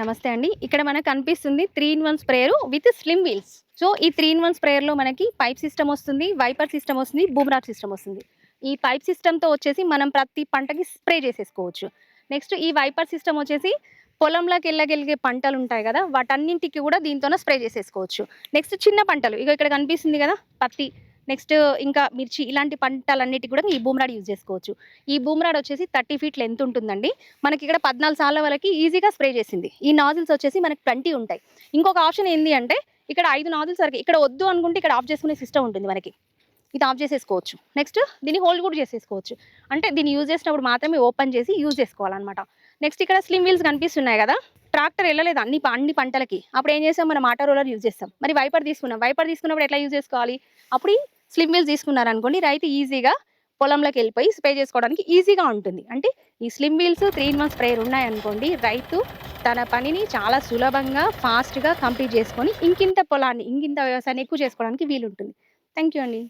నమస్తే అండి. ఇక్కడ మనకు కనిపిస్తుంది three in one sprayer with slim wheels so ఈ త్రీ ఇన్ వన్ స్ప్రేయర్లో మనకి పైప్ సిస్టమ్ వస్తుంది వైపర్ సిస్టమ్ వస్తుంది బూమ్రాట్ సిస్టమ్ వస్తుంది. ఈ పైప్ సిస్టమ్తో వచ్చేసి మనం ప్రతి పంటకి స్ప్రే చేసేసుకోవచ్చు. నెక్స్ట్ ఈ వైపర్ సిస్టమ్ వచ్చేసి పొలంలోకి వెళ్ళగలిగే పంటలు ఉంటాయి కదా వాటన్నింటికి కూడా దీంతోనే స్ప్రే చేసేసుకోవచ్చు. నెక్స్ట్ చిన్న పంటలు ఇక ఇక్కడ కనిపిస్తుంది కదా పత్తి. నెక్స్ట్ ఇంకా మిర్చి ఇలాంటి పంటలన్నిటికి కూడా ఈ బూమరాడ్ యూజ్ చేసుకోవచ్చు. ఈ బూమరాడ్ వచ్చేసి థర్టీ ఫీట్ లెంత్ ఉంటుందండి. మనకి ఇక్కడ పద్నాలుగు సార్ల వరకు ఈజీగా స్ప్రే చేసింది. ఈ నాజిల్స్ వచ్చేసి మనకి ట్వంటీ ఉంటాయి. ఇంకొక ఆప్షన్ ఏంటి అంటే ఇక్కడ ఐదు నాజిల్స్ వరకు ఇక్కడ వద్దు అనుకుంటే ఇక్కడ ఆఫ్ చేసుకునే సిస్టమ్ ఉంటుంది మనకి. ఇది ఆఫ్ చేసేసుకోవచ్చు. నెక్స్ట్ దీన్ని హోల్డ్ కూడా చేసేసుకోవచ్చు. అంటే దీన్ని యూజ్ చేసినప్పుడు మాత్రమే ఓపెన్ చేసి యూజ్ చేసుకోవాలన్నమాట. నెక్స్ట్ ఇక్కడ స్లిమ్ వీల్స్ కనిపిస్తున్నాయి కదా. ట్రాక్టర్ వెళ్ళలేదు అన్ని అన్ని పంటలకి? అప్పుడు ఏం చేస్తాం? మనం ఆటో రోలర్ యూజ్ చేస్తాం. మరి వైపర్ తీసుకున్నాం. వైపర్ తీసుకున్నప్పుడు ఎట్లా యూజ్ చేసుకోవాలి? అప్పుడు స్లిమ్ వీల్స్ తీసుకున్నారనుకోండి రైతు ఈజీగా పొలంలోకి వెళ్ళిపోయి స్ప్రే చేసుకోవడానికి ఈజీగా ఉంటుంది. అంటే ఈ slim wheels three in one sprayer ఉన్నాయనుకోండి రైతు తన పనిని చాలా సులభంగా ఫాస్ట్గా కంప్లీట్ చేసుకొని ఇంకింత పొలాన్ని ఇంకింత వ్యవసాయాన్ని ఎక్కువ చేసుకోవడానికి వీలుంటుంది. థ్యాంక్ యూ అండి.